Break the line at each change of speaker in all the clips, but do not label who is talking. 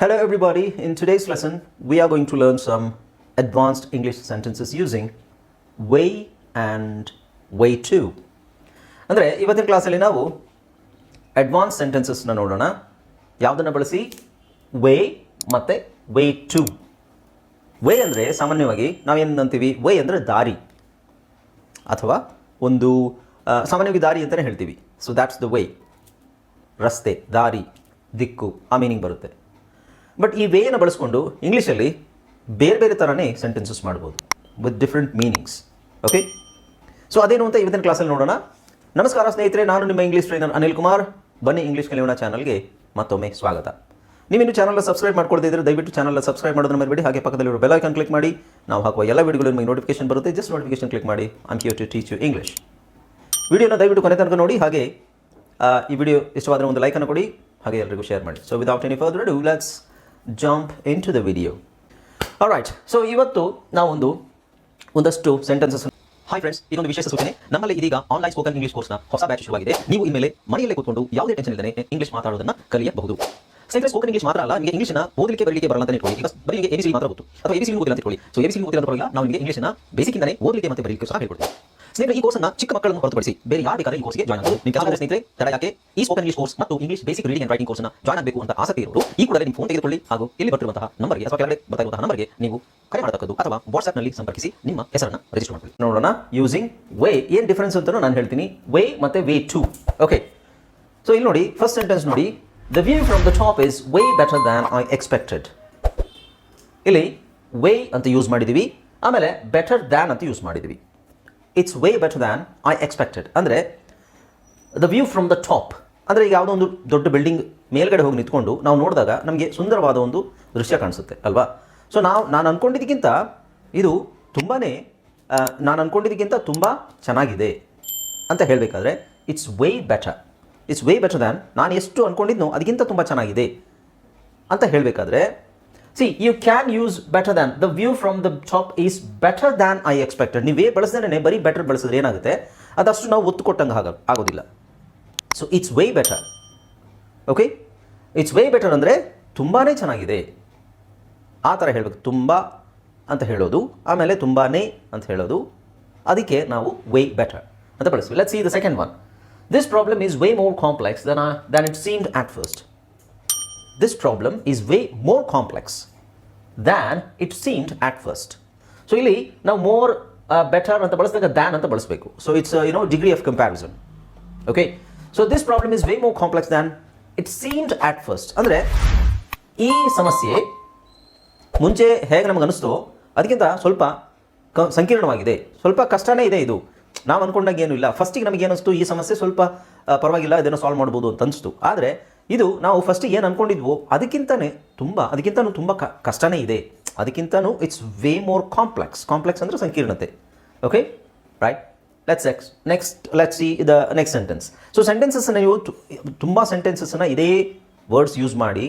Hello, everybody. In today's lesson, we are going to learn some advanced English sentences using way and way to. ಅಂದರೆ ಇವತ್ತಿನ ಕ್ಲಾಸಲ್ಲಿ ನಾವು advance ಸೆಂಟೆನ್ಸಸ್ನ ನೋಡೋಣ. ಯಾವುದನ್ನು ಬಳಸಿ? ವೇ ಮತ್ತು ವೇ ಟು ವೇ ಅಂದರೆ ಸಾಮಾನ್ಯವಾಗಿ ನಾವೇನು ಅಂತೀವಿ? ವೇ ಅಂದರೆ ದಾರಿ ಅಥವಾ ಒಂದು ಸಾಮಾನ್ಯವಾಗಿ ದಾರಿ ಅಂತಲೇ ಹೇಳ್ತೀವಿ. ಸೊ ದ್ಯಾಟ್ಸ್ ದ ವೇ ರಸ್ತೆ ದಾರಿ ದಿಕ್ಕು ಆ ಮೀನಿಂಗ್ ಬರುತ್ತೆ. ಬಟ್ ಈ ವೇಯನ್ನು ಬಳಸ್ಕೊಂಡು ಇಂಗ್ಲೀಷಲ್ಲಿ ಬೇರೆ ಬೇರೆ ಥರನೇ ಸೆಂಟೆನ್ಸಸ್ ಮಾಡ್ಬೋದು with different meanings okay so ಅದೇನು ಅಂತ ಇವತ್ತಿನ ಕ್ಲಾಸಲ್ಲಿ ನೋಡೋಣ. ನಮಸ್ಕಾರ ಸ್ನೇಹಿತರೆ, ನಾನು ನಿಮ್ಮ ಇಂಗ್ಲೀಷ್ ಟ್ರೈನರ್ ಅನಿಲ್ ಕುಮಾರ್. ಬನ್ನಿ ಇಂಗ್ಲೀಷ್ ಕಲಿಯೋಣ ಚಾನಲ್ಗೆ ಮತ್ತೊಮ್ಮೆ ಸ್ವಾಗತ. ನೀವಿನ್ನು ಚಾನಲ್ನ ಸಬ್ಸ್ಕ್ರೈಬ್ ಮಾಡ್ಕೊಳ್ತಿದ್ರೆ ದಯವಿಟ್ಟು ಚಾನಲ್ನ ಸಬ್ಸ್ಕ್ರೈಬ್ ಮಾಡೋದನ್ನ ಮರಿಬೇಡಿ. ಹಾಗೆ ಪಕ್ಕದಲ್ಲಿರೋ ಬೆಲ್ ಐಕಾನ್ ಕ್ಲಿಕ್ ಮಾಡಿ. ನಾವು ಹಾಕುವ ಎಲ್ಲ ವಿಡಿಯೋಗಳು ನಿಮಗೆ ನೋಟಿಫಿಕೇಶನ್ ಬರುತ್ತೆ. ಜಸ್ಟ್ ನೋಟಿಫಿಕೇಶನ್ ಕ್ಲಿಕ್ ಮಾಡಿ. Am cue to teach you English ವಿಡಿಯೋನ ದಯವಿಟ್ಟು ಕೊನೆ ತನಕ ನೋಡಿ. ಹಾಗೆ ಈ ವಿಡಿಯೋ ಇಷ್ಟವಾದರೆ ಒಂದು ಲೈಕನ್ನು ಕೊಡಿ. ಹಾಗೆ ಎಲ್ಲರಿಗೂ ಶೇರ್ ಮಾಡಿ. So without any further ado let's jump into the video right so ಇವತ್ತು ನಾವೊಂದು ಒಂದಷ್ಟು ಸೆಂಟೆನ್ಸಸ್ ಹಾಯ್ ಫ್ರೆಂಡ್ಸ್ ಇದೊಂದು ವಿಶೇಷ ಸೂಚನೆ. ನಮ್ಮಲ್ಲಿ ಇದೀಗ ಆನ್ಲೈನ್ ಸ್ಪೋಕನ್ ಇಂಗ್ಲಿಷ್ ಕೋರ್ಸ್ನ ಹೊಸ ಬ್ಯಾಚ್ ಶುರುವಾಗಿದೆ. ನೀವು ಇನ್ಮೇಲೆ ಮನೆಯಲ್ಲೇ ಕೂತ್ಕೊಂಡು ಯಾವುದೇ ಟೆನ್ಷನ್ ಇಲ್ಲದೆ ಇಂಗ್ಲಿಷ್ ಮಾತಾಡೋದನ್ನ ಕಲಿಯಬಹುದು. ಸ್ನೇಹಿತರೆ ಸ್ಪೋಕನ್ ಇಂಗ್ಲಿಷ್ ಮಾತ್ರ ಅಲ್ಲ, ನಿಮಗೆ ಇಂಗ್ಲಿಷ್ನ ಓದಲಿಕ್ಕೆ, ಬರಲಿಕ್ಕೆ ಬರಲ್ಲ ಅಂತ ಇಟ್ಕೊಳ್ಳಿ. ಈಗ ಬರೀ ನಿಮಗೆ ಎಬಿಸಿ ಮಾತ್ರ ಗೊತ್ತು. ಅಥವಾ ಎಬಿಸಿ ಓದಿಲ್ಲ ಅಂತ ಇಟ್ಕೊಳ್ಳಿ. ಸೊ ಎಬಿಸಿ ಓದಿಲ್ಲ ಅಂತ ಪರವಾಗಿಲ್ಲ ನಾವು ನಿಮಗೆ ಇಂಗ್ಲಿಷ್ನ ಬೇಸಿಕ್ ಇಂದಾನೆ ಓದಲಿಕ್ಕೆ ಮತ್ತೆ ಬರಲಿಕ್ಕೆ ಸಹ ಹೇಳ್ಕೊಡ್ತೀವಿ. ಸ್ನೇಹಿತರೆ, ಈ ಕೋರ್ಸ್ನ ಚಿಕ್ಕ ಮಕ್ಕಳನ್ನು ಹೊರತುಪಡಿಸಿ ಬೇರೆ ಯಾರು ಬೇಕಾದ್ರೆ ಈ ಕೋರ್ಸ್ಗೆ ಜಾಯ್ನ್ ಆಗಬಹುದು ನಿಮ್ಮ ಕೆಲವು ಸ್ನೇಹಿತರೆ, ತಡ ಯಾಕೆ? ಈ ಸ್ಪೋಕನ್ ಇಂಗ್ಲಿಷ್ ಕೋರ್ಸ್ ಮತ್ತು English basic reading and writing ಕೋರ್ಸ್ನ ಜಾಯ್ನ್ ಆಗಬೇಕು ಅಂತ ಆಸಕ್ತಿ ಇರೋರು, ಈ ಕೂಡಲೇ ನಿಮ್ಮ ಫೋನ್ ತೆಗೆದುಕೊಳ್ಳಿ. ಹಾಗೂ ಇಲ್ಲಿ ಬರ್ತಿರುವಂತಹ ನಂಬರ್ಗೆ, ಅಥವಾ ಕೆಳಗಡೆ ಬರ್ತಾ ಇರುವಂತಹ ನಂಬರ್ಗೆ ನೀವು ಕರೆ ಮಾಡತಕ್ಕದ್ದು ಅಥವಾ ವಾಟ್ಸ್ಆಪ್ನಲ್ಲಿ ಸಂಪರ್ಕಿಸಿ, ನಿಮ್ಮ ಹೆಸರನ್ನ ರಿಜಿಸ್ಟರ್ ಮಾಡ್ಕೊಳ್ಳಿ. ನೋಡೋಣ ಯೂಸಿಂಗ್ ವೇ ಏನ್ ಡಿಫರೆನ್ಸ್ ಅಂತ ನಾನು ಹೇಳ್ತೀನಿ. ವೇ ಮತ್ತೆ ವೇ ಟು ಓಕೆ ಸೊ ಇಲ್ಲಿ ನೋಡಿ ಫಸ್ಟ್ ಸೆಂಟೆನ್ಸ್ ನೋಡಿ. The view from the top is way better than I expected ಇಲ್ಲಿ ವೇ ಅಂತ ಯೂಸ್ ಮಾಡಿದ್ದೀವಿ ಆಮೇಲೆ ಬೆಟರ್ ದ್ಯಾನ್ ಅಂತ ಯೂಸ್ ಮಾಡಿದ್ದೀವಿ it's way better than I expected ಅಂದರೆ the view from the top ಅಂದರೆ, ಈಗ ಯಾವುದೋ ಒಂದು ದೊಡ್ಡ ಬಿಲ್ಡಿಂಗ್ ಮೇಲ್ಗಡೆ ಹೋಗಿ ನಿಂತ್ಕೊಂಡು ನಾವು ನೋಡಿದಾಗ ನಮಗೆ ಸುಂದರವಾದ ಒಂದು ದೃಶ್ಯ ಕಾಣಿಸುತ್ತೆ, ಅಲ್ವಾ? ಸೊ ನಾವು, ನಾನು ಅಂದ್ಕೊಂಡಿದ್ದಕ್ಕಿಂತ ಇದು ತುಂಬಾ ನಾನು ಅಂದ್ಕೊಂಡಿದ್ದಕ್ಕಿಂತ ತುಂಬ ಚೆನ್ನಾಗಿದೆ ಅಂತ ಹೇಳಬೇಕಾದ್ರೆ it's way better it's way better than ನಾನು ಎಷ್ಟು ಅಂದ್ಕೊಂಡಿದ್ನೋ ಅದಕ್ಕಿಂತ ತುಂಬ ಚೆನ್ನಾಗಿದೆ ಅಂತ ಹೇಳಬೇಕಾದ್ರೆ see you can use better than the view from the top is better than I expected ನೀವೇ ಬಳಸಿದ್ರೆ ಬರೀ ಬೆಟರ್ ಬಳಸಿದ್ರೆ ಏನಾಗುತ್ತೆ? ಅದಷ್ಟು ನಾವು ಒತ್ತು ಕೊಟ್ಟಂಗೆ ಆಗ ಆಗೋದಿಲ್ಲ. So it's way better okay it's way better ಅಂದರೆ ತುಂಬಾ ಚೆನ್ನಾಗಿದೆ. ಆ ಥರ ಹೇಳಬೇಕು. ತುಂಬ ಅಂತ ಹೇಳೋದು, ಆಮೇಲೆ ತುಂಬಾ ಅಂತ ಹೇಳೋದು. ಅದಕ್ಕೆ ನಾವು ವೇ ಬೆಟರ್ ಅಂತ ಬಳಸ್ತೀವಿ. Let's see the second one this problem way way more complex I, than it seemed at first this problem is way more complex than it seemed at first. So ಇಲ್ಲಿ ನಾವು more better ಅಂತ ಬಳಸಿದಾಗ than ಅಂತ ಬಳಸಬೇಕು. So it's you know degree of comparison okay so this problem is way more complex than it seemed at first ಅಂದರೆ ಈ ಸಮಸ್ಯೆ ಮುಂಚೆ ಹೇಗೆ ನಮಗೆ ಅನಿಸ್ತೋ? ಅದಕ್ಕಿಂತ ಸ್ವಲ್ಪ ಸಂಕೀರ್ಣವಾಗಿದೆ. ಸ್ವಲ್ಪ ಕಷ್ಟನೇ ಇದೆ ಇದು. ನಾವು ಅಂದ್ಕೊಂಡಾಗ ಏನು ಇಲ್ಲ. ಫಸ್ಟಿಗೆ ನಮಗೆ ಏನಿಸ್ತು ಈ ಸಮಸ್ಯೆ ಸ್ವಲ್ಪ ಪರವಾಗಿಲ್ಲ, ಇದನ್ನು ಸಾಲ್ವ್ ಮಾಡ್ಬೋದು ಅಂತ ಅನಿಸ್ತು ಆದರೆ, ಇದು ನಾವು ಫಸ್ಟಿಗೆ ಏನು ಅಂದ್ಕೊಂಡಿದ್ವೋ ಅದಕ್ಕಿಂತನೇ ತುಂಬ, ಅದಕ್ಕಿಂತನೂ ತುಂಬ ಕ, ಕಷ್ಟನೇ ಇದೆ. ಅದಕ್ಕಿಂತನೂ it's way more complex complex ಅಂದರೆ ಸಂಕೀರ್ಣತೆ. Okay right let's ex next let's see the next sentence so ಸೆಂಟೆನ್ಸಸ್ನ ನೀವು ತುಂಬ ಸೆಂಟೆನ್ಸಸ್ನ ಇದೇ ವರ್ಡ್ಸ್ ಯೂಸ್ ಮಾಡಿ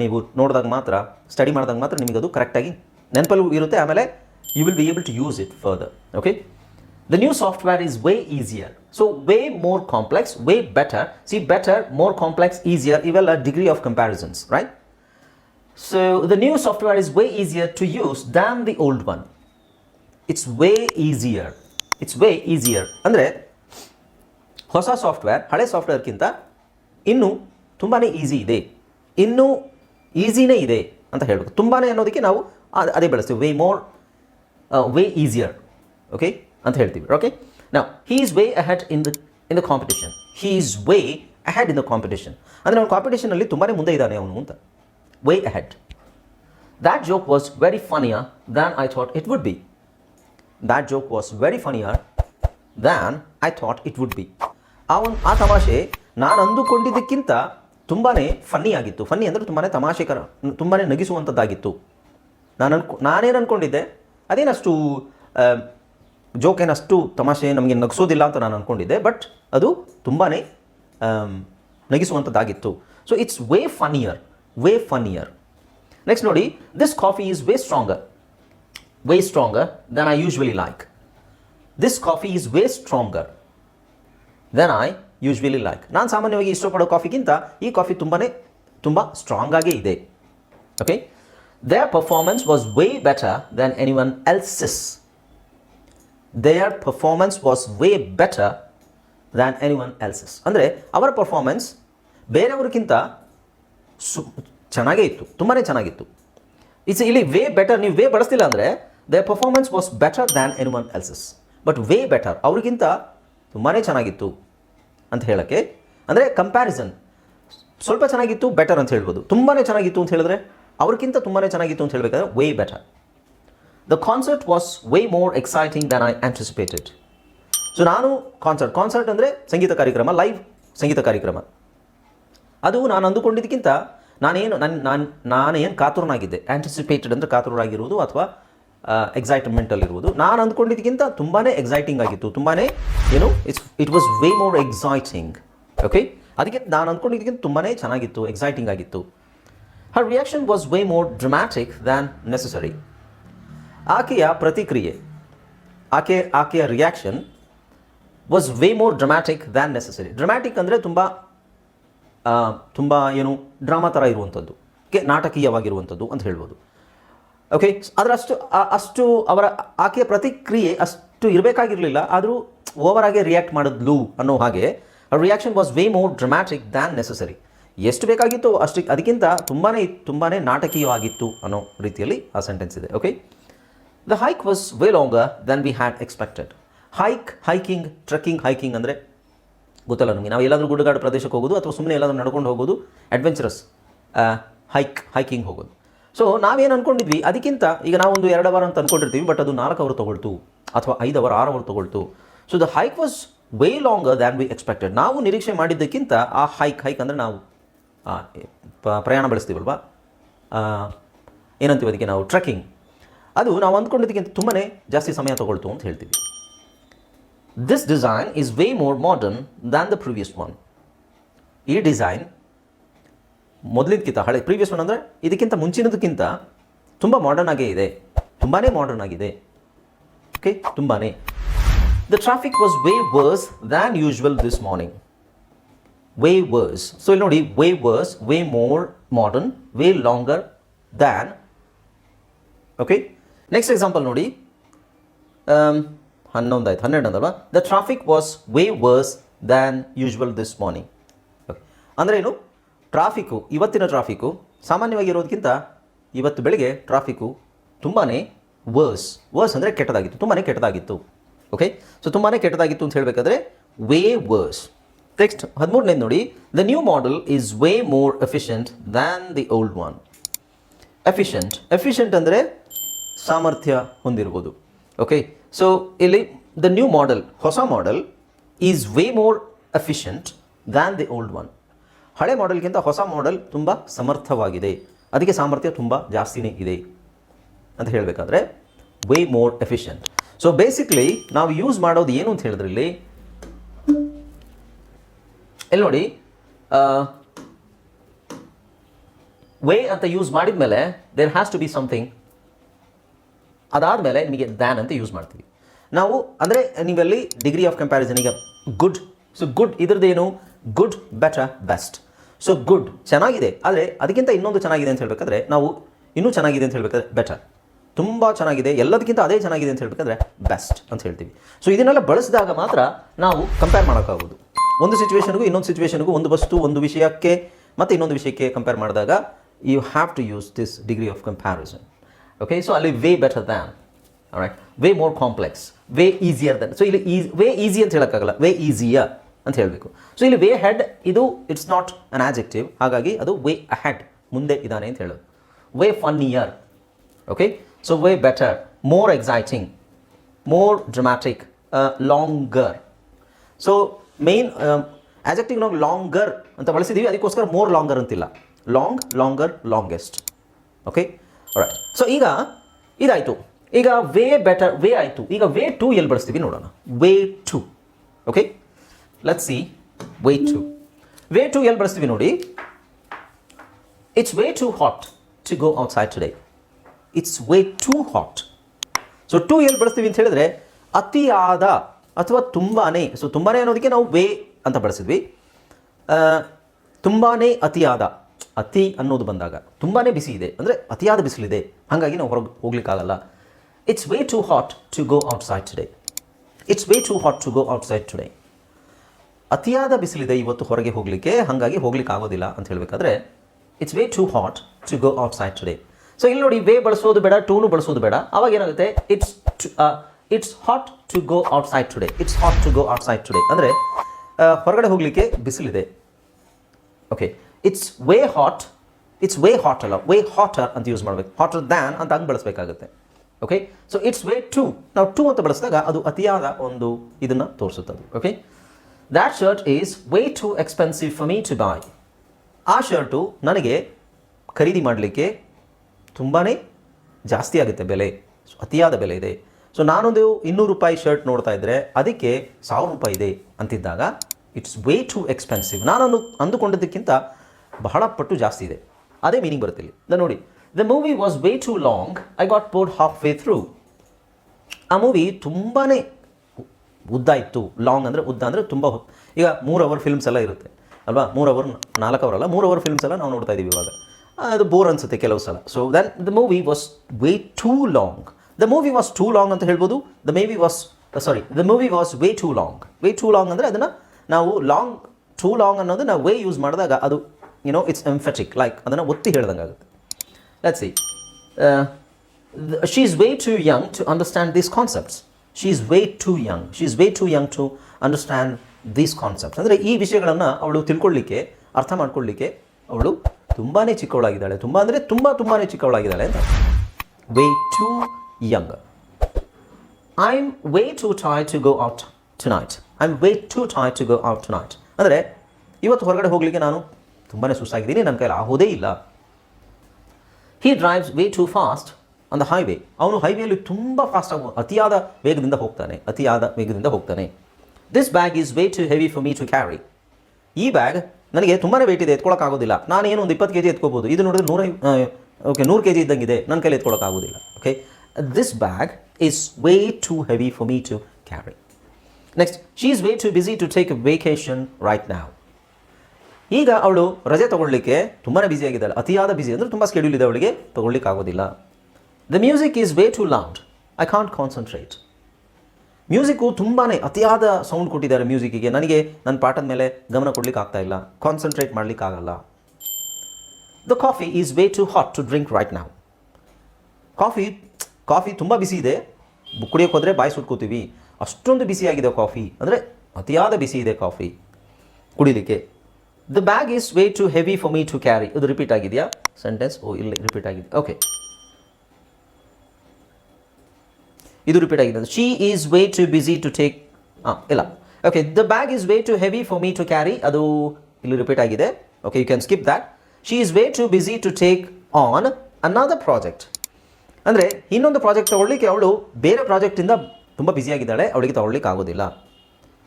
ನೀವು ನೋಡಿದಾಗ ಮಾತ್ರ ಸ್ಟಡಿ ಮಾಡಿದಾಗ ಮಾತ್ರ ನಿಮಗದು ಕರೆಕ್ಟಾಗಿ ನೆನಪಲ್ಲೂ ಇರುತ್ತೆ. ಆಮೇಲೆ you will be able to use it further okay the new software is way easier so way more complex way better see better more complex easier ಇವೆಲ್ಲ degree of comparisons right so the new software is way easier to use than the old one it's way easier it's way easier ಅಂದರೆ ಹೊಸ software ಹಳೆ ಸಾಫ್ಟ್ವೇರ್ಗಿಂತ ಇನ್ನೂ ತುಂಬಾ easy ಇದೆ. ಇನ್ನೂ ಈಸಿನೇ ಇದೆ ಅಂತ ಹೇಳಬೇಕು. ತುಂಬಾ ಅನ್ನೋದಕ್ಕೆ ನಾವು ಅದೇ ಬಳಸ್ತೀವಿ. Way more way easier okay ಅಂತ ಹೇಳ್ತೀವಿ. ಓಕೆ ನಾವು he is way ahead in the in the competition he is way ahead in the competition ಅಂದರೆ ಅವನು ಕಾಂಪಿಟೇಷನಲ್ಲಿ ತುಂಬಾ ಮುಂದೆ ಇದ್ದಾನೆ ಅವನು ಅಂತ. Way ahead that joke was very funnier than I thought it would be that joke was very funnier than I thought it would be ಆ ಒಂದು ಆ ತಮಾಷೆ ನಾನು ಅಂದುಕೊಂಡಿದ್ದಕ್ಕಿಂತ ತುಂಬಾ ಫನ್ನಿ ಆಗಿತ್ತು. ಫನ್ನಿ ಅಂದರೆ ತುಂಬಾ ತಮಾಷೆಕರ ತುಂಬಾ ನಗಿಸುವಂಥದ್ದಾಗಿತ್ತು ನಾನು ಅನ್ಕೊ ನಾನೇನು ಅಂದ್ಕೊಂಡಿದ್ದೆ ಅದೇನಷ್ಟು ಜೋಕ್ ಅಷ್ಟು ತಮಾಷೆ ನಮಗೆ ನಗಿಸೋದಿಲ್ಲ ಅಂತ ನಾನು ಅಂದ್ಕೊಂಡಿದ್ದೆ ಬಟ್ ಅದು ತುಂಬಾ ನಗಿಸುವಂಥದ್ದಾಗಿತ್ತು so it's way funnier way funnier next ನೋಡಿ this coffee is way stronger way stronger than I usually like this coffee is way stronger than I usually like ನಾನು ಸಾಮಾನ್ಯವಾಗಿ ಇಷ್ಟಪಡೋ ಕಾಫಿಗಿಂತ ಈ ಕಾಫಿ ತುಂಬಾ ತುಂಬ ಸ್ಟ್ರಾಂಗ್ ಆಗೇ ಇದೆ. Okay the performance was way better than anyone anyone else's. Performance was way better than anyone else's ಅಂದರೆ ಅವರ ಪರ್ಫಾರ್ಮೆನ್ಸ್ ಬೇರೆಯವ್ರಿಗಿಂತ ಸು, ಚೆನ್ನಾಗೇ ಇತ್ತು ತುಂಬಾ ಚೆನ್ನಾಗಿತ್ತು. ಇಟ್ಸ್ ಇಲ್ಲಿ ವೇ ಬೆಟರ್ ನೀವು ವೇ ಬಳಸ್ತಿಲ್ಲ ಅಂದರೆ the performance was better than anyone else's but way better ಅವ್ರಿಗಿಂತ ತುಂಬಾ ಚೆನ್ನಾಗಿತ್ತು ಅಂತ ಹೇಳೋಕ್ಕೆ. ಅಂದರೆ ಕಂಪ್ಯಾರಿಸನ್ ಸ್ವಲ್ಪ ಚೆನ್ನಾಗಿತ್ತು ಬೆಟರ್ ಅಂತ ಹೇಳ್ಬೋದು. ತುಂಬಾ ಚೆನ್ನಾಗಿತ್ತು ಅಂತ ಹೇಳಿದ್ರೆ ಅವ್ರಿಗಿಂತ ತುಂಬಾ ಚೆನ್ನಾಗಿತ್ತು ಅಂತ ಹೇಳಬೇಕಾದ್ರೆ way better the concert was way more exciting than I anticipated so ನಾನು ಕಾನ್ಸರ್ಟ್ ಕಾನ್ಸರ್ಟ್ ಅಂದರೆ ಸಂಗೀತ ಕಾರ್ಯಕ್ರಮ ಲೈವ್ ಸಂಗೀತ ಕಾರ್ಯಕ್ರಮ. ಅದು ನಾನು ಅಂದುಕೊಂಡಿದ್ದಕ್ಕಿಂತ ನಾನೇನು ನನ್ನ ನಾನು, ನಾನೇನು ಕಾತುರನಾಗಿದ್ದೆ. ಆ್ಯಂಟಿಸಿಪೇಟೆಡ್ ಅಂದರೆ ಕಾತುರನಾಗಿರುವುದು ಅಥವಾ ಎಕ್ಸೈಟ್ಮೆಂಟಲ್ಲಿರುವುದು ನಾನು ಅಂದ್ಕೊಂಡಿದ್ದಕ್ಕಿಂತ ತುಂಬಾ ಎಕ್ಸೈಟಿಂಗ್ ಆಗಿತ್ತು. ತುಂಬಾ ಏನು it's it was way more exciting okay ಅದಕ್ಕೆ ನಾನು ಅಂದ್ಕೊಂಡಿದ್ದಕ್ಕಿಂತ ತುಂಬಾ ಚೆನ್ನಾಗಿತ್ತು ಎಕ್ಸೈಟಿಂಗ್ ಆಗಿತ್ತು. Her reaction was way more dramatic than necessary ಆಕೆಯ ಪ್ರತಿಕ್ರಿಯೆ, ಆಕೆ, ಆಕೆಯ reaction was way more dramatic than necessary dramatic ಅಂದರೆ ತುಂಬ ತುಂಬ ಏನು ಡ್ರಾಮಾ ಥರ ಇರುವಂಥದ್ದು, ಕೆ, ನಾಟಕೀಯವಾಗಿರುವಂಥದ್ದು ಅಂತ ಹೇಳ್ಬೋದು. ಓಕೆ ಅದರಷ್ಟು ಅಷ್ಟು ಅವರ, ಆಕೆಯ ಪ್ರತಿಕ್ರಿಯೆ ಅಷ್ಟು ಇರಬೇಕಾಗಿರಲಿಲ್ಲ, ಆದರೂ ಓವರ್ ಆಗಿ ರಿಯಾಕ್ಟ್ ಮಾಡಿದ್ಲು ಅನ್ನೋ ಹಾಗೆ reaction was way more dramatic than necessary ಎಷ್ಟು ಬೇಕಾಗಿತ್ತು ಅಷ್ಟು, ಅದಕ್ಕಿಂತ ತುಂಬಾ ತುಂಬಾ ನಾಟಕೀಯವಾಗಿತ್ತು ಅನ್ನೋ ರೀತಿಯಲ್ಲಿ ಆ ಸೆಂಟೆನ್ಸ್ ಇದೆ okay the hike was way long than we had expected hike hiking trekking hiking ಅಂದರೆ ಗೊತ್ತಲ್ಲ ನಮಗೆ. ನಾವು ಎಲ್ಲಾದರೂ ಗುಡ್ಡಗಾಡು ಪ್ರದೇಶಕ್ಕೆ ಹೋಗೋದು ಅಥವಾ ಸುಮ್ಮನೆ ಎಲ್ಲಾದರೂ ನಡ್ಕೊಂಡು ಹೋಗೋದು ಅಡ್ವೆಂಚರಸ್ ಹೈಕ್ ಹೈಕಿಂಗ್ ಹೋಗೋದು. ಸೊ ನಾವೇನು ಅಂದ್ಕೊಂಡಿದ್ವಿ ಅದಕ್ಕಿಂತ ಈಗ ನಾವೊಂದು ಎರಡು ಅವರ್ ಅಂತ ಅಂದ್ಕೊಂಡಿರ್ತೀವಿ ಬಟ್ ಅದು ನಾಲ್ಕು ಅವರ್ ತೊಗೊಳ್ತು ಅಥವಾ ಐದು ಅವರ್ ಆರು hour ತೊಗೊಳ್ತು. So the hike was way longer than we expected ನಾವು ನಿರೀಕ್ಷೆ ಮಾಡಿದ್ದಕ್ಕಿಂತ ಆ ಹೈಕ್ ಹೈಕ್ ಅಂದರೆ ನಾವು ಪ್ರಯಾಣ ಬೆಳೆಸ್ತೀವಲ್ವಾ? ಏನಂತೀವಿ ಅದಕ್ಕೆ ನಾವು? ಟ್ರೆಕ್ಕಿಂಗ್ ಅದು ನಾವು ಅಂದ್ಕೊಂಡಿದ್ದಕ್ಕಿಂತ ತುಂಬಾ ಜಾಸ್ತಿ ಸಮಯ ತಗೊಳ್ತು ಅಂತ ಹೇಳ್ತೀವಿ. This design is way more modern than the previous one ಈ ಡಿಸೈನ್ ಮೊದಲಿನಕ್ಕಿಂತ ಹಳೆ ಪ್ರೀವಿಯಸ್ ಒನ್ ಅಂದರೆ ಇದಕ್ಕಿಂತ ಮುಂಚಿನದಕ್ಕಿಂತ ತುಂಬ ಮಾಡರ್ನ್ ಆಗೇ ಇದೆ. ತುಂಬಾ ಮಾಡರ್ನ್ ಆಗಿದೆ. ಓಕೆ ತುಂಬಾ the traffic was way worse than usual this morning way worse so ಇಲ್ಲಿ ನೋಡಿ way worse way more modern way longer than okay next example ನೋಡಿ. ಹನ್ನೊಂದು ಆಯ್ತು ಹನ್ನೆರಡು ಅಂದಲ್ವಾ the traffic was way worse than usual this morning ಅಂದರೆ ಏನು? Traffic ಇವತ್ತಿನ traffic ಸಾಮಾನ್ಯವಾಗಿ ಇರೋದಕ್ಕಿಂತ ಇವತ್ತು ಬೆಳಿಗ್ಗೆ ಟ್ರಾಫಿಕ್ಕು ತುಂಬಾ ವರ್ಸ್ ವರ್ಸ್ ಅಂದರೆ ಕೆಟ್ಟದಾಗಿತ್ತು ತುಂಬಾ ಕೆಟ್ಟದಾಗಿತ್ತು. ಓಕೆ ಸೊ ತುಂಬಾ ಕೆಟ್ಟದಾಗಿತ್ತು ಅಂತ ಹೇಳಬೇಕಾದ್ರೆ ವೇ ವರ್ಸ್ ನೆಕ್ಸ್ಟ್ ಹದಿಮೂರನೇದು ನೋಡಿ. The new model is way more efficient than the old one efficient efficient ಅಂದರೆ ಸಾಮರ್ಥ್ಯ ಹೊಂದಿರ್ಬೋದು ಓಕೆ ಸೊ ಇಲ್ಲಿ ದ ನ್ಯೂ ಮಾಡೆಲ್ ಹೊಸ model is way more efficient than the old one ಹಳೆ ಮಾಡೆಲ್ಗಿಂತ ಹೊಸ ಮಾಡೆಲ್ ತುಂಬ ಸಮರ್ಥವಾಗಿದೆ. ಅದಕ್ಕೆ ಸಾಮರ್ಥ್ಯ ತುಂಬ ಜಾಸ್ತಿನೇ ಇದೆ ಅಂತ ಹೇಳಬೇಕಾದ್ರೆ way more efficient so basically ನಾವು ಯೂಸ್ ಮಾಡೋದು ಏನು ಅಂತ ಹೇಳಿದ್ರೆ ಇಲ್ಲಿ ಇಲ್ಲಿ ನೋಡಿ ವೇ ಅಂತ ಯೂಸ್ ಮಾಡಿದ ಮೇಲೆ there has to be something ಅದಾದಮೇಲೆ ನಿಮಗೆ ದ್ಯಾನ್ ಅಂತ ಯೂಸ್ ಮಾಡ್ತೀವಿ. ನಾವು ಅಂದರೆ ನೀವಲ್ಲಿ ಡಿಗ್ರಿ ಆಫ್ ಕಂಪ್ಯಾರಿಸನ್ ಈಗ good so good ಇದ್ರದ್ದೇನು? Good better best so good ಚೆನ್ನಾಗಿದೆ. ಆದರೆ ಅದಕ್ಕಿಂತ ಇನ್ನೊಂದು ಚೆನ್ನಾಗಿದೆ ಅಂತ ಹೇಳಬೇಕಾದ್ರೆ ನಾವು ಇನ್ನೂ ಚೆನ್ನಾಗಿದೆ ಅಂತ ಹೇಳಬೇಕಾದ್ರೆ ಬೆಟರ್ ತುಂಬ ಚೆನ್ನಾಗಿದೆ. ಎಲ್ಲದಕ್ಕಿಂತ ಅದೇ ಚೆನ್ನಾಗಿದೆ ಅಂತ ಹೇಳಬೇಕಾದ್ರೆ ಬೆಸ್ಟ್ ಅಂತ ಹೇಳ್ತೀವಿ. ಸೊ ಇದನ್ನೆಲ್ಲ ಬಳಸಿದಾಗ ಮಾತ್ರ ನಾವು ಕಂಪೇರ್ ಮಾಡೋಕ್ಕಾಗೋದು. ಒಂದು ಸಿಚುವೇಷನ್ಗೂ ಇನ್ನೊಂದು ಸಿಚುವೇಷನ್ಗೂ ಒಂದು ವಸ್ತು, ಒಂದು ವಿಷಯಕ್ಕೆ ಮತ್ತು ಇನ್ನೊಂದು ವಿಷಯಕ್ಕೆ ಕಂಪೇರ್ ಮಾಡಿದಾಗ you have to use this degree of comparison okay so ಅಲ್ಲಿ way better than right way more complex way easier than so ಇಲ್ಲಿ ಈಸ್ ವೇ ಈಸಿ ಅಂತ ಹೇಳೋಕ್ಕಾಗಲ್ಲ. ವೇ ಈಸಿಯರ್ ಅಂತ ಹೇಳಬೇಕು. ಸೊ ಇಲ್ಲಿ ವೇ ಹೆಡ್ ಇದು ಇಟ್ಸ್ ನಾಟ್ ಅನ್ ಆಜೆಕ್ಟಿವ್ ಹಾಗಾಗಿ ಅದು ವೇ ಅಹೆಡ್ ಮುಂದೆ ಇದ್ದಾನೆ ಅಂತ ಹೇಳೋದು. Way funnier okay so way better more exciting more dramatic longer so main adjective ನಾವು ಲಾಂಗರ್ ಅಂತ ಬಳಸಿದ್ದೀವಿ ಅದಕ್ಕೋಸ್ಕರ ಮೋರ್ ಲಾಂಗರ್ ಅಂತಿಲ್ಲ. Long longer longest okay right so ಈಗ, ಇದಾಯಿತು. ಈಗ ವೇ ಬೆಟರ್ ವೇ ಆಯಿತು. ಈಗ ವೇ ಟು ಎಲ್ಲಿ ಬಳಸ್ತೀವಿ ನೋಡೋಣ. Way too okay let see way too way too ಎಲ್ಲಿ ಬಳಸ್ತೀವಿ ನೋಡಿ? It's way too hot to go outside today it's way too hot so too ಎಲ್ಲಿ ಬಳಸ್ತೀವಿ ಅಂತ ಹೇಳಿದ್ರೆ, ಅತಿಯಾದ ಅಥವಾ ತುಂಬಾನೇ ಸೊ ತುಂಬಾನೇ ಅನ್ನೋದಕ್ಕೆ ನಾವು ವೇ ಅಂತ ಬಳಸಿದ್ವಿ. ತುಂಬಾ ಅತಿಯಾದ. ಅತಿ ಅನ್ನೋದು ಬಂದಾಗ ತುಂಬಾ ಬಿಸಿ ಇದೆ. ಅಂದರೆ ಅತಿಯಾದ ಬಿಸಿಲಿದೆ. ಹಾಗಾಗಿ ನಾವು ಹೊರಗೆ ಹೋಗ್ಲಿಕ್ಕಾಗಲ್ಲ. It's way too hot to go outside today it's way too hot to go outside today ಅತಿಯಾದ ಬಿಸಿಲಿದೆ ಇವತ್ತು ಹೊರಗೆ ಹೋಗಲಿಕ್ಕೆ, ಹಾಗಾಗಿ ಹೋಗ್ಲಿಕ್ಕೆ ಆಗೋದಿಲ್ಲ ಅಂತ ಹೇಳಬೇಕಾದ್ರೆ it's way too hot to go outside today so ಇಲ್ಲಿ ನೋಡಿ ವೇ ಬಳಸೋದು ಬೇಡ ಟೂನು ಬಳಸೋದು ಬೇಡ. ಅವಾಗ ಏನಾಗುತ್ತೆ? It's it's hot to go outside today it's hot to go outside today ಅಂದರೆ ಹೊರಗಡೆ ಹೋಗಲಿಕ್ಕೆ ಬಿಸಿಲಿದೆ. Okay it's way hot it's way hot ಅಲ್ಲ ವೇ ಹಾಟರ್ ಅಂತ ಯೂಸ್ ಮಾಡಬೇಕು. ಹಾಟರ್ ದ್ಯಾನ್ ಅಂತ ಹಂಗೆ ಬಳಸಬೇಕಾಗುತ್ತೆ. Okay so it's way too ನಾವು ಟು ಅಂತ ಬಳಸಿದಾಗ ಅದು ಅತಿಯಾದ ಒಂದು ಇದನ್ನು ತೋರಿಸುತ್ತದೆ. Okay that shirt is way too expensive for me to buy ಆ ಶರ್ಟು ನನಗೆ ಖರೀದಿ ಮಾಡಲಿಕ್ಕೆ ತುಂಬಾ ಜಾಸ್ತಿ ಆಗುತ್ತೆ ಬೆಲೆ. ಸೊ ಅತಿಯಾದ ಬೆಲೆ ಇದೆ. ಸೊ ನಾನೊಂದು ಇನ್ನೂರು ರೂಪಾಯಿ ಶರ್ಟ್ ನೋಡ್ತಾ ಇದ್ದರೆ ಅದಕ್ಕೆ ಸಾವಿರ ರೂಪಾಯಿ ಇದೆ ಅಂತಿದ್ದಾಗ ಇಟ್ಸ್ ವೇ ಟು ಎಕ್ಸ್ಪೆನ್ಸಿವ್ ನಾನು ಅಂದುಕೊಂಡದಕ್ಕಿಂತ ಬಹಳ ಪಟ್ಟು ಜಾಸ್ತಿ ಇದೆ. ಅದೇ ಮೀನಿಂಗ್ ಬರುತ್ತೆ ಇಲ್ಲಿ. ದ ನೋಡಿ. The movie was way too long I got bored halfway through ಆ ಮೂವಿ ತುಂಬಾ ಉದ್ದ ಇತ್ತು. ಲಾಂಗ್ ಅಂದರೆ ಉದ್ದ ಅಂದರೆ ತುಂಬ ಈಗ ಮೂರು ಅವರ್ ಫಿಲ್ಮ್ಸ್ ಎಲ್ಲ ಇರುತ್ತೆ. ಅಲ್ವಾ? ಮೂರು ಅವರ್ ನಾಲ್ಕು ಅವರ್ ಅಲ್ಲ. ಮೂರು ಅವರ್ ಫಿಲ್ಮ್ಸ್ ಎಲ್ಲ ನಾವು ನೋಡ್ತಾ ಇದ್ದೀವಿ ಇವಾಗ. ಅದು ಬೋರ್ ಅನಿಸುತ್ತೆ ಕೆಲವು ಸಲ. So then the movie was way too long the movie was too long ಅಂತ ಹೇಳ್ಬೋದು. The movie was sorry the movie was way too long way too long ಅಂದರೆ ಅದನ್ನು ನಾವು ಲಾಂಗ್ ಟೂ ಲಾಂಗ್ ಅನ್ನೋದು ನಾವು ವೇ ಯೂಸ್ ಮಾಡಿದಾಗ ಅದು you know it's emphatic like ಅದನ್ನು ಒತ್ತಿ ಹೇಳ್ದಂಗೆ ಆಗುತ್ತೆ see see. Is way too young to understand these concepts she concepts. Way too young young. Is way too young to understand these concepts ಅಂದರೆ ಈ ವಿಷಯಗಳನ್ನು ಅವಳು ತಿಳ್ಕೊಳ್ಳಿಕ್ಕೆ ಅರ್ಥ ಮಾಡ್ಕೊಳ್ಳಿಕ್ಕೆ ಅವಳು ತುಂಬಾ ಚಿಕ್ಕವಳಾಗಿದ್ದಾಳೆ. ತುಂಬ ಅಂದರೆ ತುಂಬ ತುಂಬಾ ಚಿಕ್ಕವಳಾಗಿದ್ದಾಳೆ ಅಂತ. Way too young I am way too toy to go out tonight I am way too toy to go out tonight ಅಂದರೆ ಇವತ್ತು ಹೊರಗಡೆ ಹೋಗಲಿಕ್ಕೆ ನಾನು ತುಂಬಾ ಸುಸ್ತಾಗಿದ್ದೀನಿ ನನ್ನ ಕೈಲಿ ಆಗೋದೇ ಇಲ್ಲ. He drives way too fast on the highway ಅವನು ಹೈವೇಲಿ ತುಂಬ ಫಾಸ್ಟ್ ಆಗ ಅತಿಯಾದ ವೇಗದಿಂದ ಹೋಗ್ತಾನೆ, ಅತಿಯಾದ ವೇಗದಿಂದ ಹೋಗ್ತಾನೆ. This bag is way too heavy for me to carry ಈ ಬ್ಯಾಗ್ ನನಗೆ ತುಂಬಾ ವೇಟ್ ಇದೆ ಎತ್ಕೊಳ್ಳೋಕ್ಕಾಗೋದಿಲ್ಲ ನಾನು ಏನು ಒಂದು ಇಪ್ಪತ್ತು ಕೆ ಜಿ ಎತ್ಕೋಬೋದು. ಇದು ನೋಡಿದ್ರೆ ನೂರ ಓಕೆ ನೂರು ಕೆ ಜಿ ಇದ್ದಂಗಿದೆ ನನ್ನ ಕೈಲಿ ಎತ್ಕೊಳ್ಳೋಕ್ಕಾಗೋದಿಲ್ಲ okay this bag is way too heavy for me to carry next she is way too busy to take vacation right ನಾವ್ ಈಗ ಅವಳು ರಜೆ ತಗೊಳ್ಳಿಕ್ಕೆ ತುಂಬಾ ಬ್ಯುಸಿ ಆಗಿದ್ದಾಳೆ. ಅತಿಯಾದ ಬ್ಯುಸಿ ಅಂದರೆ ತುಂಬ ಸ್ಕೆಡ್ಯೂಲ್ ಇದೆ ಅವಳಿಗೆ, ತಗೊಳ್ಳಿಕ್ಕೆ ಆಗೋದಿಲ್ಲ. The music is way too loud I can't concentrate music ತುಂಬಾ ಅತಿಯಾದ ಸೌಂಡ್ ಕೊಟ್ಟಿದ್ದಾರೆ ಮ್ಯೂಸಿಕ್ಕಿಗೆ ನನಗೆ ನನ್ನ ಪಾಠದ ಮೇಲೆ ಗಮನ ಕೊಡ್ಲಿಕ್ಕೆ ಆಗ್ತಾ ಇಲ್ಲ. ಕಾನ್ಸಂಟ್ರೇಟ್ ಮಾಡಲಿಕ್ಕೆ ಆಗಲ್ಲ. The coffee is way too hot to drink right ನಾವು ಕಾಫಿ ಕಾಫಿ ತುಂಬ ಬಿಸಿ ಇದೆ. ಕುಡಿಯೋಕೆ ಹೋದರೆ ಬಾಯಿ ಸುಟ್ಕೋತೀವಿ ಅಷ್ಟೊಂದು ಬಿಸಿಯಾಗಿದೆ ಕಾಫಿ ಅಂದರೆ ಅತಿಯಾದ ಬಿಸಿ ಇದೆ ಕಾಫಿ ಕುಡಿಲಿಕ್ಕೆ. The bag is way too heavy for me to carry ಇದು ರಿಪೀಟ್ ಆಗಿದೆಯಾ? ಸೆಂಟೆನ್ಸ್ ಓ, ಇಲ್ಲಿ ರಿಪೀಟ್ ಆಗಿದೆ. ಓಕೆ ಇದು ರಿಪೀಟ್ ಆಗಿದೆ. She is way too busy to take ಹಾಂ ಇಲ್ಲ. Okay the bag is way too heavy for me to carry ಅದು ಇಲ್ಲಿ ರಿಪೀಟ್ ಆಗಿದೆ. Okay you can skip that she is way too busy to take on another project ಅಂದರೆ ಇನ್ನೊಂದು project ತಗೊಳ್ಳಿಕ್ಕೆ ಅವಳು ಬೇರೆ ಪ್ರಾಜೆಕ್ಟಿಂದ ತುಂಬ ಬ್ಯುಸಿಯಾಗಿದ್ದಾಳೆ ಅವಳಿಗೆ ತಗೊಳ್ಳಿಕ್ಕೆ ಆಗೋದಿಲ್ಲ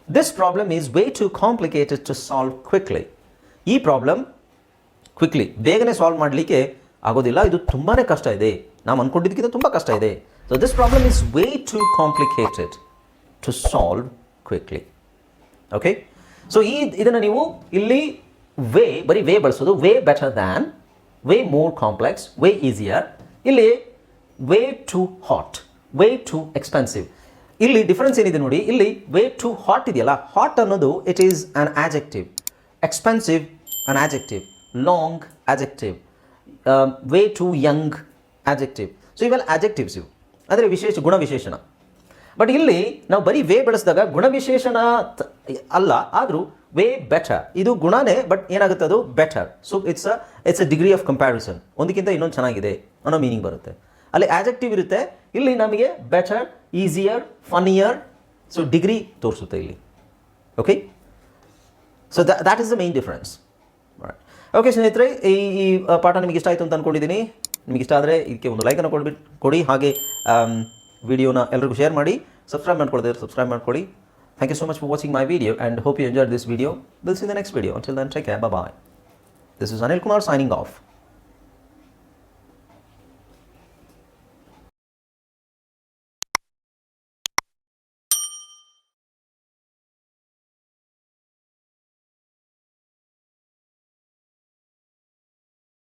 this problem is way too complicated to solve quickly ಈ ಪ್ರಾಬ್ಲಮ್ ಕ್ವಿಕ್ಲಿ ಬೇಗನೆ ಸಾಲ್ವ್ ಮಾಡಲಿಕ್ಕೆ ಆಗೋದಿಲ್ಲ. ಇದು ತುಂಬಾ ಕಷ್ಟ ಇದೆ. ನಾವು ಅಂದ್ಕೊಂಡಿದ್ದಕ್ಕಿಂತ ತುಂಬ ಕಷ್ಟ ಇದೆ. So this problem is way too complicated to solve quickly okay so ಈ ಇದನ್ನು ನೀವು ಇಲ್ಲಿ ವೇ ಬರೀ ವೇ ಬಳಸೋದು way better than way more complex way easier ಇಲ್ಲಿ way too hot way too expensive ಇಲ್ಲಿ ಡಿಫ್ರೆನ್ಸ್ ಏನಿದೆ ನೋಡಿ, ಇಲ್ಲಿ ವೇ ಟು ಹಾಟ್ ಇದೆಯಲ್ಲ. ಹಾಟ್ ಅನ್ನೋದು it is an adjective expensive an adjective long um, way too young adjective so ಇವೆಲ್ಲ adjectives ಇವು. ಅಂದರೆ ವಿಶೇಷ ಗುಣವಿಶೇಷಣ. ಬಟ್ ಇಲ್ಲಿ ನಾವು ಬರೀ ವೇ ಬಳಸಿದಾಗ ಗುಣವಿಶೇಷಣ ಅಲ್ಲ ಆದರೂ ವೇ ಬೆಟರ್ ಇದು ಗುಣನೇ ಬಟ್ ಏನಾಗುತ್ತೆ ಅದು? Better so it's a it's a degree of comparison ಒಂದಕ್ಕಿಂತ ಇನ್ನೊಂದು ಚೆನ್ನಾಗಿದೆ ಅನ್ನೋ ಮೀನಿಂಗ್ ಬರುತ್ತೆ. ಅಲ್ಲಿ ಆಜೆಕ್ಟಿವ್ ಇರುತ್ತೆ. ಇಲ್ಲಿ ನಮಗೆ better easier funnier so degree ತೋರಿಸುತ್ತೆ ಇಲ್ಲಿ. Okay so that is the main difference okay ಸ್ನೇಹಿತರೆ, ಈ ಈ ಪಾಠ ನಿಮಗೆ ಇಷ್ಟ ಆಯಿತು ಅಂತ ಅಂದ್ಕೊಂಡಿದ್ದೀನಿ ನಿಮಗೆ ಇಷ್ಟ ಆದರೆ ಇದಕ್ಕೆ ಒಂದು ಲೈಕನ್ನು ಕೊಡ್ಬಿಟ್ಟು ಕೊಡಿ. ಹಾಗೆ ವಿಡಿಯೋನ ಎಲ್ಲರಿಗೂ ಶೇರ್ ಮಾಡಿ. ಸಬ್ಸ್ಕ್ರೈಬ್ ಮಾಡ್ಕೊಳ್ತಾರೆ ಸಬ್ಸ್ಕ್ರೈಬ್ ಮಾಡ್ಕೊಳ್ಳಿ thank you so much for watching my video and hope you enjoy this video we'll see in the next video until then take bye this is Anil Kumar signing off